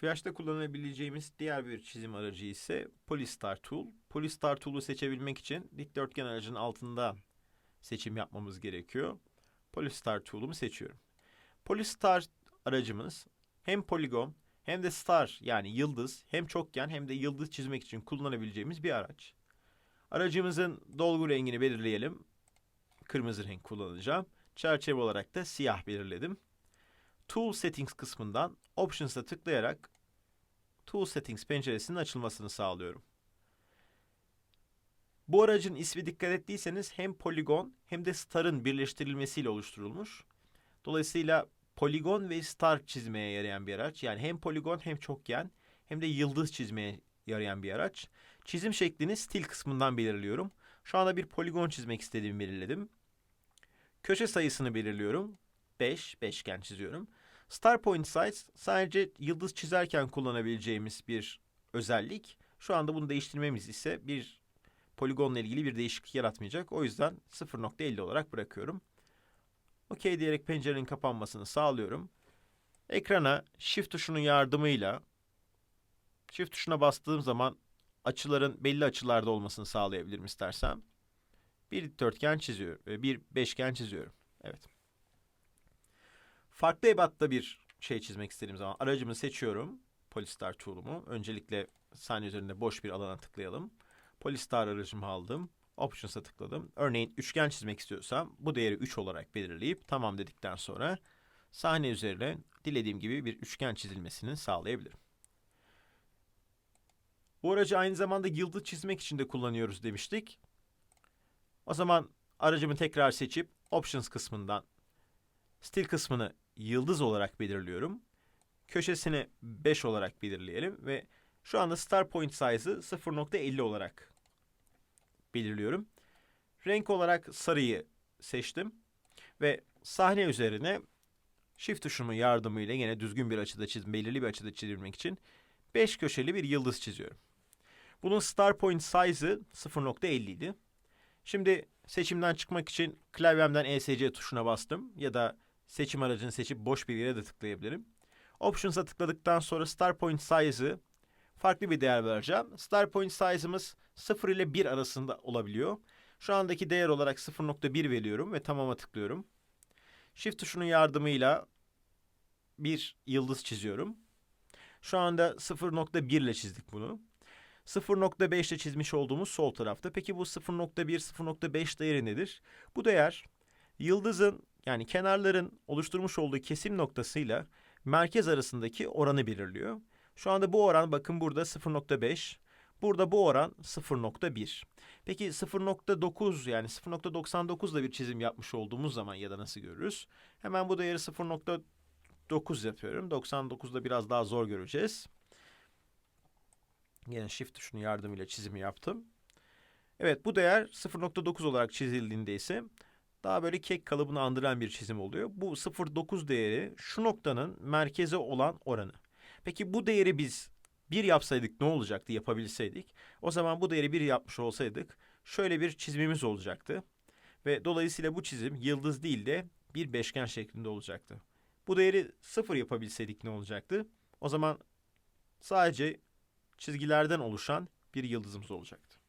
Fiyash'ta kullanabileceğimiz diğer bir çizim aracı ise Polystar Tool. Polystar Tool'u seçebilmek için dikdörtgen aracın altında seçim yapmamız gerekiyor. Polystar Tool'umu seçiyorum. Polystar aracımız hem poligon hem de star yani yıldız hem çokgen hem de yıldız çizmek için kullanabileceğimiz bir araç. Aracımızın dolgu rengini belirleyelim. Kırmızı renk kullanacağım. Çerçeve olarak da siyah belirledim. Tool Settings kısmından Options'a tıklayarak Tool Settings penceresinin açılmasını sağlıyorum. Bu aracın ismi dikkat ettiyseniz hem poligon hem de star'ın birleştirilmesiyle oluşturulmuş. Dolayısıyla poligon ve star çizmeye yarayan bir araç. Yani hem poligon hem çokgen hem de yıldız çizmeye yarayan bir araç. Çizim şeklini stil kısmından belirliyorum. Şu anda bir poligon çizmek istediğimi belirledim. Köşe sayısını belirliyorum. 5, beşgen çiziyorum. Star Point Size sadece yıldız çizerken kullanabileceğimiz bir özellik. Şu anda bunu değiştirmemiz ise bir poligonla ilgili bir değişiklik yaratmayacak. O yüzden 0.50 olarak bırakıyorum. OK diyerek pencerenin kapanmasını sağlıyorum. Ekrana Shift tuşunun yardımıyla Shift tuşuna bastığım zaman açıların belli açılarda olmasını sağlayabilirim istersem. Bir dikdörtgen çiziyorum, bir beşgen çiziyorum. Evet. Farklı ebatta bir şey çizmek istediğim zaman aracımı seçiyorum. Polystar tool'umu. Öncelikle sahne üzerinde boş bir alana tıklayalım. Polystar aracımı aldım. Options'a tıkladım. Örneğin üçgen çizmek istiyorsam bu değeri 3 olarak belirleyip tamam dedikten sonra sahne üzerine dilediğim gibi bir üçgen çizilmesini sağlayabilirim. Bu aracı aynı zamanda yıldız çizmek için de kullanıyoruz demiştik. O zaman aracımı tekrar seçip Options kısmından stil kısmını yıldız olarak belirliyorum. Köşesini 5 olarak belirleyelim ve şu anda Star Point size'ı 0.50 olarak belirliyorum. Renk olarak sarıyı seçtim ve sahne üzerine Shift tuşumun yardımıyla yine düzgün bir açıda çiz, belirli bir açıda çizilmek için 5 köşeli bir yıldız çiziyorum. Bunun Star Point size'ı 0.50 idi. Şimdi seçimden çıkmak için klavyemden ESC tuşuna bastım ya da seçim aracını seçip boş bir yere de tıklayabilirim. Options'a tıkladıktan sonra Star Point Size'ı farklı bir değer vereceğim. Star Point Size'ımız 0 ile 1 arasında olabiliyor. Şu andaki değer olarak 0.1 veriyorum ve tamama tıklıyorum. Shift tuşunun yardımıyla bir yıldız çiziyorum. Şu anda 0.1 ile çizdik bunu. 0.5 ile çizmiş olduğumuz sol tarafta. Peki bu 0.1, 0.5 değeri nedir? Bu değer yıldızın yani kenarların oluşturmuş olduğu kesim noktasıyla merkez arasındaki oranı belirliyor. Şu anda bu oran bakın burada 0.5. Burada bu oran 0.1. Peki 0.9 yani 0.99 ile bir çizim yapmış olduğumuz zaman ya da nasıl görürüz? Hemen bu değeri 0.9 yapıyorum. 99'da biraz daha zor göreceğiz. Yine Shift tuşunun yardımıyla çizimi yaptım. Evet bu değer 0.9 olarak çizildiğinde ise daha böyle kek kalıbını andıran bir çizim oluyor. Bu 0.9 değeri şu noktanın merkeze olan oranı. Peki bu değeri biz bir yapsaydık ne olacaktı yapabilseydik? O zaman bu değeri bir yapmış olsaydık şöyle bir çizimimiz olacaktı. Ve dolayısıyla bu çizim yıldız değil de bir beşgen şeklinde olacaktı. Bu değeri sıfır yapabilseydik ne olacaktı? O zaman sadece çizgilerden oluşan bir yıldızımız olacaktı.